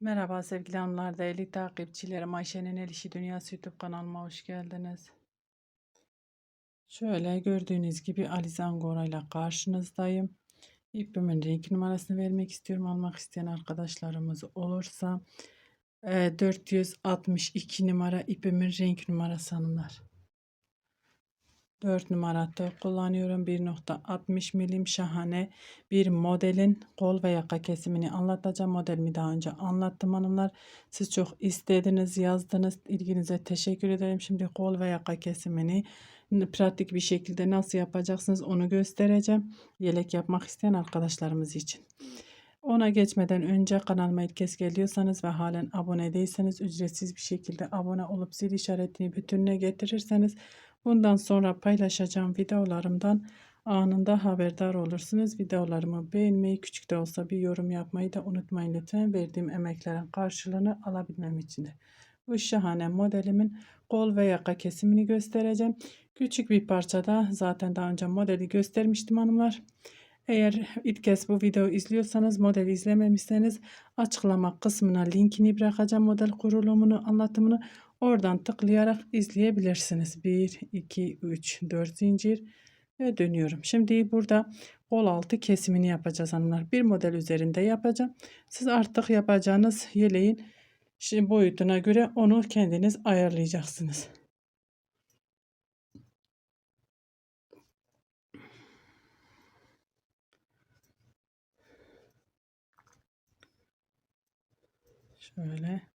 Merhaba sevgili hanımlar, değerli takipçilerim. Ayşe'nin El İşi Dünyası YouTube kanalıma hoş geldiniz. Şöyle gördüğünüz gibi Alize Angora ile karşınızdayım. İpimin renk numarasını vermek istiyorum. Almak isteyen arkadaşlarımız olursa e, 462 numara ipimin renk numarası hanımlar. 4 numara kullanıyorum. 1.60 milim şahane bir modelin kol ve yaka kesimini anlatacağım. Modelimi daha önce anlattım hanımlar. Siz çok istediniz, yazdınız. İlginize teşekkür ederim. Şimdi kol ve yaka kesimini pratik bir şekilde nasıl yapacaksınız onu göstereceğim. Yelek yapmak isteyen arkadaşlarımız için. Ona geçmeden önce kanalıma ilk kez geliyorsanız ve halen abone değilseniz ücretsiz bir şekilde abone olup zil işaretini bütününe getirirseniz Bundan sonra paylaşacağım videolarımdan anında haberdar olursunuz. Videolarımı beğenmeyi, küçük de olsa bir yorum yapmayı da unutmayın lütfen. Verdiğim emeklerin karşılığını alabilmem için de. Bu şahane modelimin kol ve yaka kesimini göstereceğim. Küçük bir parçada zaten daha önce modeli göstermiştim hanımlar. Eğer ilk kez bu videoyu izliyorsanız modeli izlememişseniz açıklama kısmına linkini bırakacağım model kurulumunu anlatımını Oradan tıklayarak izleyebilirsiniz. 1, 2, 3, 4 zincir ve dönüyorum. Şimdi burada kol altı kesimini yapacağız hanımlar. Bir model üzerinde yapacağım. Siz artık yapacağınız yeleğin boyutuna göre onu kendiniz ayarlayacaksınız. Şöyle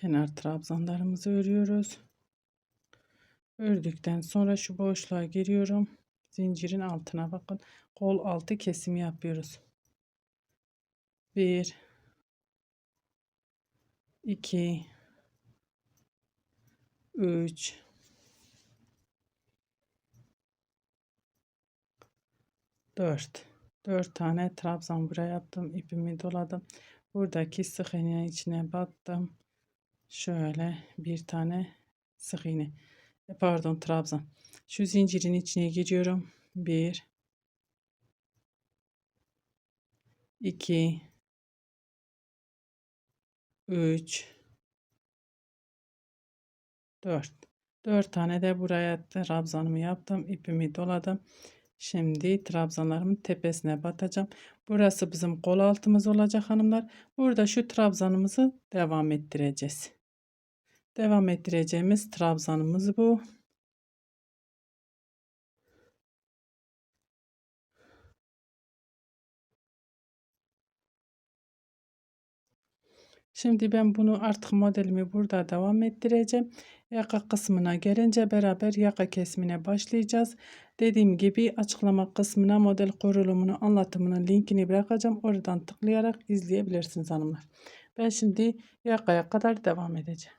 kenar trabzanlarımızı örüyoruz. Ördükten sonra şu boşluğa giriyorum. Zincirin altına bakın. Kol altı kesimi yapıyoruz. 1 2 3 4 4 tane trabzan buraya yaptım. ipimi doladım. Buradaki sık iğnenin içine battım. Şöyle bir tane sık iğne. E, pardon trabzan. Şu zincirin içine giriyorum. Bir. iki, Üç. Dört. Dört tane de buraya trabzanımı yaptım. ipimi doladım. Şimdi trabzanlarımın tepesine batacağım. Burası bizim kol altımız olacak hanımlar. Burada şu trabzanımızı devam ettireceğiz. Devam ettireceğimiz trabzanımız bu. Şimdi ben bunu artık modelimi burada devam ettireceğim. Yaka kısmına gelince beraber yaka kesimine başlayacağız. Dediğim gibi açıklama kısmına model kurulumunu anlatımının linkini bırakacağım. Oradan tıklayarak izleyebilirsiniz hanımlar. Ben şimdi yakaya kadar devam edeceğim.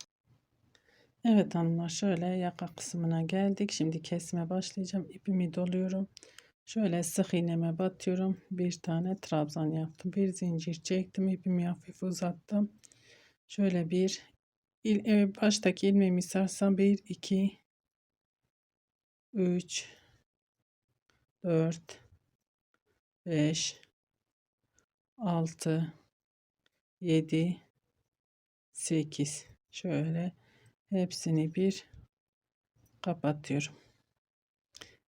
Evet hanımlar şöyle yaka kısmına geldik. Şimdi kesme başlayacağım. İpimi doluyorum. Şöyle sık iğneme batıyorum. Bir tane trabzan yaptım. Bir zincir çektim. ipimi hafif uzattım. Şöyle bir il, e, baştaki ilmeğimi sarsam 1 2 3 4 5 6 7 8 şöyle hepsini bir kapatıyorum.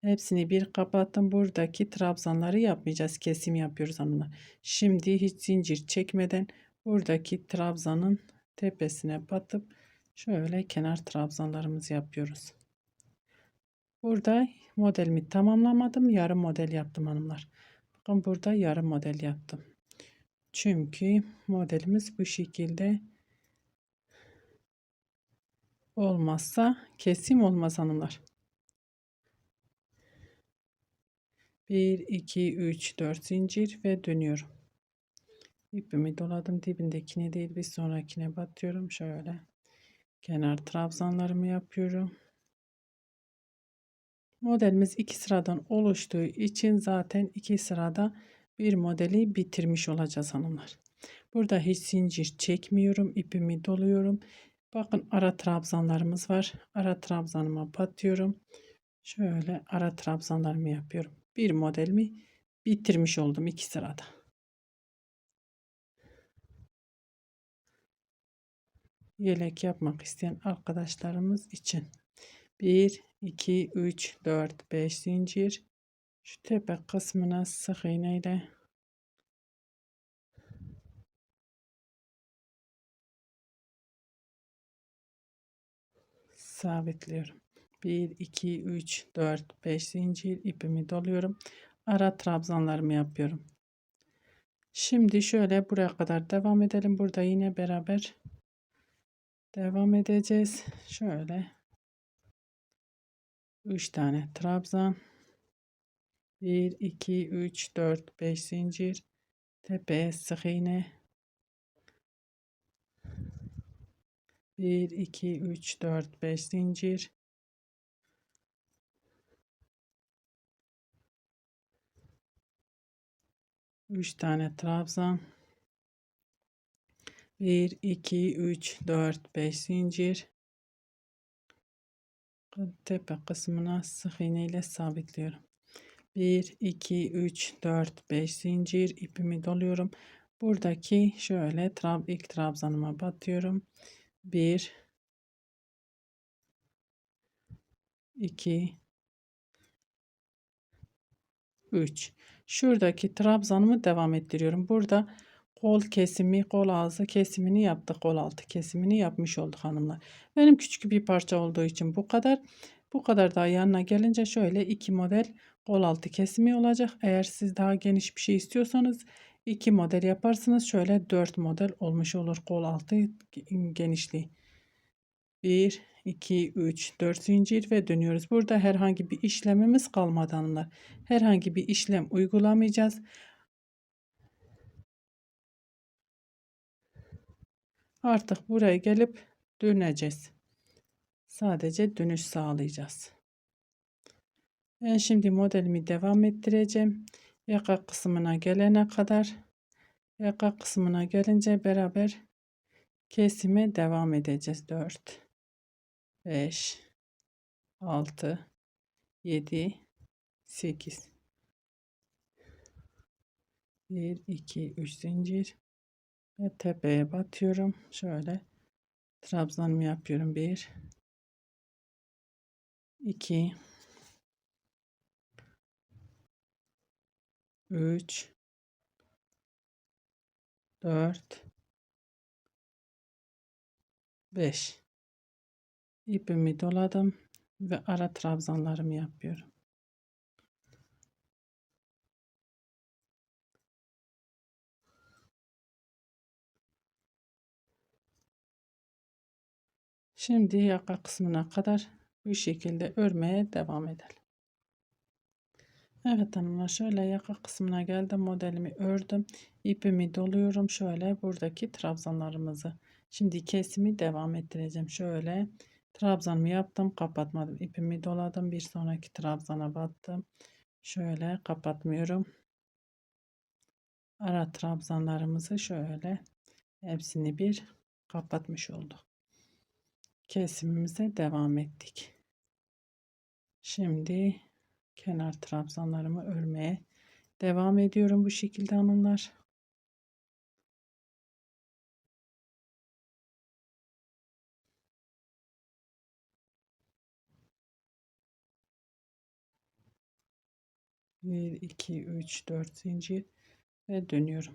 Hepsini bir kapattım. Buradaki trabzanları yapmayacağız. Kesim yapıyoruz hanımlar. Şimdi hiç zincir çekmeden buradaki trabzanın tepesine batıp şöyle kenar trabzanlarımızı yapıyoruz. Burada modelimi tamamlamadım. Yarım model yaptım hanımlar. Bakın burada yarım model yaptım. Çünkü modelimiz bu şekilde olmazsa kesim olmaz hanımlar. 1 2 3 4 zincir ve dönüyorum. İpimi doladım dibindekine değil bir sonrakine batıyorum şöyle. Kenar trabzanlarımı yapıyorum. Modelimiz iki sıradan oluştuğu için zaten iki sırada bir modeli bitirmiş olacağız hanımlar. Burada hiç zincir çekmiyorum. ipimi doluyorum. Bakın ara trabzanlarımız var. Ara trabzanıma batıyorum. Şöyle ara trabzanlarımı yapıyorum. Bir modelimi bitirmiş oldum iki sırada. yelek yapmak isteyen arkadaşlarımız için. 1, 2, 3, 4, 5 zincir. Şu tepe kısmına sık iğne ile sabitliyorum. 1, 2, 3, 4, 5 zincir ipimi doluyorum. Ara trabzanlarımı yapıyorum. Şimdi şöyle buraya kadar devam edelim. Burada yine beraber devam edeceğiz. Şöyle 3 tane trabzan 1 2 3 4 5 zincir tepeye sık iğne 1 2 3 4 5 zincir. 3 tane trabzan. 1 2 3 4 5 zincir. Tepe kısmına sık iğne ile sabitliyorum. 1 2 3 4 5 zincir ipimi doluyorum. Buradaki şöyle trab ilk trabzanıma batıyorum 1 2 3 şuradaki trabzanımı devam ettiriyorum. Burada kol kesimi kol ağzı kesimini yaptık. Kol altı kesimini yapmış olduk hanımlar. Benim küçük bir parça olduğu için bu kadar. Bu kadar daha yanına gelince şöyle iki model kol altı kesimi olacak. Eğer siz daha geniş bir şey istiyorsanız iki model yaparsınız şöyle dört model olmuş olur kol altı genişliği 1 2 3 4 zincir ve dönüyoruz burada herhangi bir işlemimiz kalmadı hanımlar herhangi bir işlem uygulamayacağız Artık buraya gelip döneceğiz. Sadece dönüş sağlayacağız. Ben şimdi modelimi devam ettireceğim. Yaka kısmına gelene kadar yaka kısmına gelince beraber kesime devam edeceğiz. 4 5 6 7 8 1 2 3 zincir ve tepeye batıyorum. Şöyle trabzanımı yapıyorum. 1 2 3 4 5 ipimi doladım ve ara trabzanlarımı yapıyorum. Şimdi yaka kısmına kadar bu şekilde örmeye devam edelim. Evet hanımlar şöyle yaka kısmına geldim modelimi ördüm ipimi doluyorum şöyle buradaki trabzanlarımızı. Şimdi kesimi devam ettireceğim. Şöyle trabzanımı yaptım kapatmadım ipimi doladım bir sonraki trabzana battım. Şöyle kapatmıyorum. Ara trabzanlarımızı şöyle hepsini bir kapatmış olduk. Kesimimize devam ettik. Şimdi kenar trabzanlarımı örmeye devam ediyorum bu şekilde hanımlar. Bir, iki, üç, dört zincir ve dönüyorum.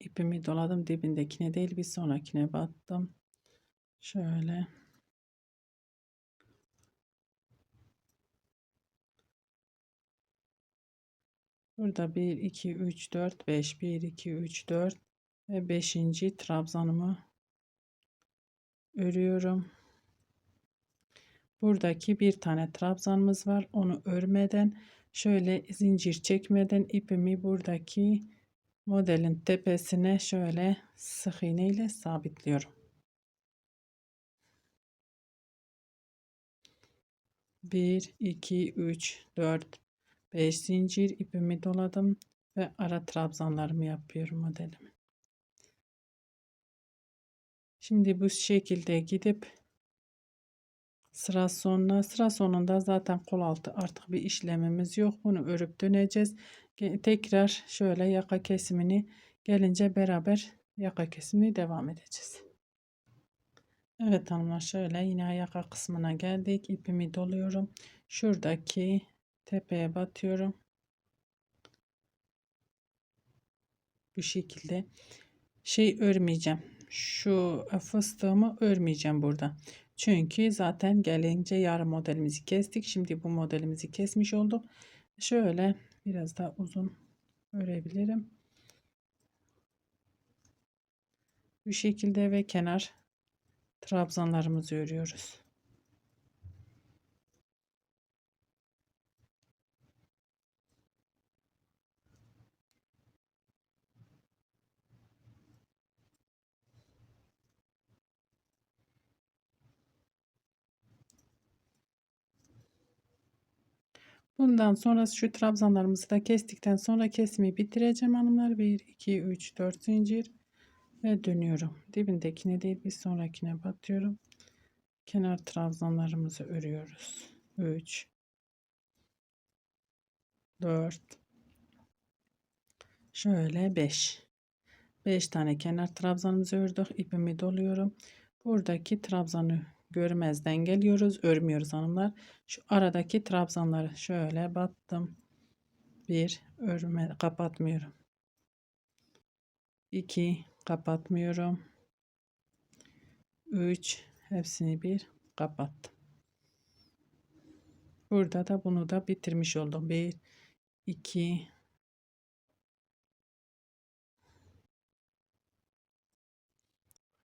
ipimi doladım dibindekine değil bir sonrakine battım şöyle burada 1 2 3 4 5 1 2 3 4 ve 5. trabzanımı örüyorum buradaki bir tane trabzanımız var onu örmeden şöyle zincir çekmeden ipimi buradaki modelin tepesine şöyle sık iğne ile sabitliyorum. Bir, iki, üç, dört, beş zincir ipimi doladım ve ara trabzanlarımı yapıyorum modelimi. Şimdi bu şekilde gidip sıra sonuna sıra sonunda zaten kol altı artık bir işlemimiz yok. Bunu örüp döneceğiz tekrar şöyle yaka kesimini gelince beraber yaka kesimine devam edeceğiz. Evet hanımlar şöyle yine yaka kısmına geldik. İpimi doluyorum. Şuradaki tepeye batıyorum. Bu şekilde şey örmeyeceğim. Şu fıstığımı örmeyeceğim burada. Çünkü zaten gelince yarım modelimizi kestik. Şimdi bu modelimizi kesmiş olduk. Şöyle biraz daha uzun örebilirim. Bu şekilde ve kenar trabzanlarımızı örüyoruz. Bundan sonra şu trabzanlarımızı da kestikten sonra kesimi bitireceğim hanımlar. 1, 2, 3, 4 zincir ve dönüyorum. Dibindekine değil bir sonrakine batıyorum. Kenar trabzanlarımızı örüyoruz. 3, 4, şöyle 5. 5 tane kenar trabzanımızı ördük. İpimi doluyorum. Buradaki trabzanı görmezden geliyoruz. Örmüyoruz hanımlar. Şu aradaki trabzanları şöyle battım. Bir örme kapatmıyorum. 2 kapatmıyorum. 3 hepsini bir kapattım. Burada da bunu da bitirmiş oldum. 1 2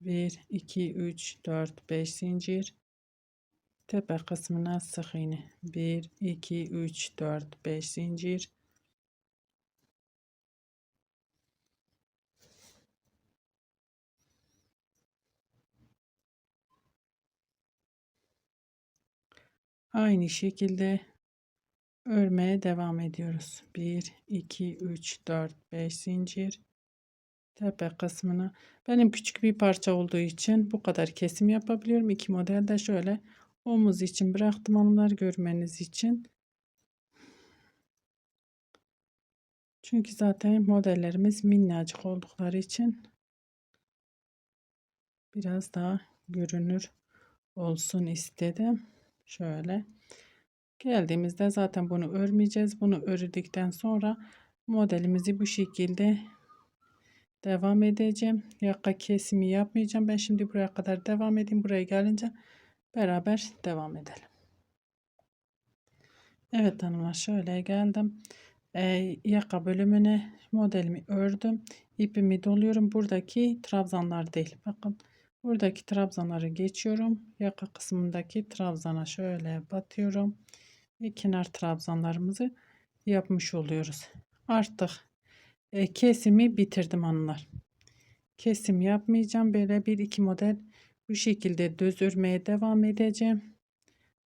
1 2 3 4 5 zincir. Tepe kısmına sık iğne. 1 2 3 4 5 zincir. Aynı şekilde örmeye devam ediyoruz. 1 2 3 4 5 zincir tepe kısmına benim küçük bir parça olduğu için bu kadar kesim yapabiliyorum. İki model de şöyle omuz için bıraktım hanımlar görmeniz için. Çünkü zaten modellerimiz minnacık oldukları için biraz daha görünür olsun istedim. Şöyle geldiğimizde zaten bunu örmeyeceğiz. Bunu ördükten sonra modelimizi bu şekilde devam edeceğim. Yaka kesimi yapmayacağım. Ben şimdi buraya kadar devam edeyim. Buraya gelince beraber devam edelim. Evet hanımlar şöyle geldim. Ee, yaka bölümüne modelimi ördüm. İpimi doluyorum. Buradaki trabzanlar değil. Bakın buradaki trabzanları geçiyorum. Yaka kısmındaki trabzana şöyle batıyorum. Ve kenar trabzanlarımızı yapmış oluyoruz. Artık e, kesimi bitirdim hanımlar. Kesim yapmayacağım. Böyle bir iki model bu şekilde düz örmeye devam edeceğim.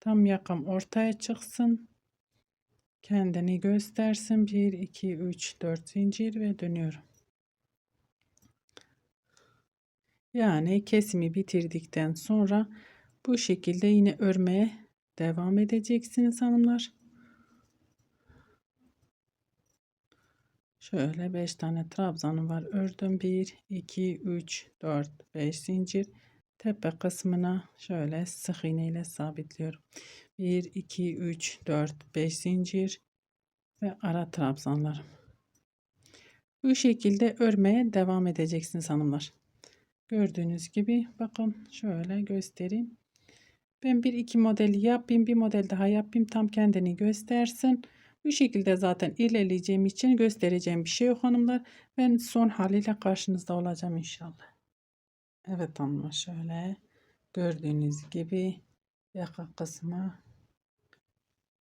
Tam yakam ortaya çıksın. Kendini göstersin. 1, 2, 3, 4 zincir ve dönüyorum. Yani kesimi bitirdikten sonra bu şekilde yine örmeye devam edeceksiniz hanımlar. Şöyle 5 tane trabzanım var. Ördüm 1, 2, 3, 4, 5 zincir. Tepe kısmına şöyle sık iğne ile sabitliyorum. 1, 2, 3, 4, 5 zincir ve ara trabzanlarım. Bu şekilde örmeye devam edeceksiniz hanımlar. Gördüğünüz gibi bakın şöyle göstereyim. Ben bir iki model yapayım bir model daha yapayım tam kendini göstersin. Bu şekilde zaten ilerleyeceğim için göstereceğim bir şey yok hanımlar. Ben son haliyle karşınızda olacağım inşallah. Evet hanımlar şöyle gördüğünüz gibi yaka kısmı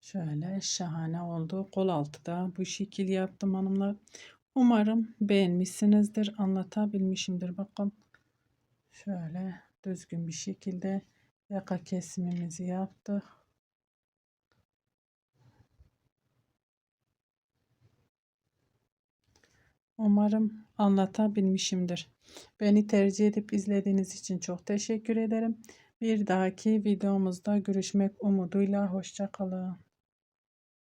şöyle şahane oldu. Kol altı da bu şekil yaptım hanımlar. Umarım beğenmişsinizdir. Anlatabilmişimdir. Bakın şöyle düzgün bir şekilde yaka kesimimizi yaptık. Umarım anlatabilmişimdir. Beni tercih edip izlediğiniz için çok teşekkür ederim. Bir dahaki videomuzda görüşmek umuduyla hoşçakalın.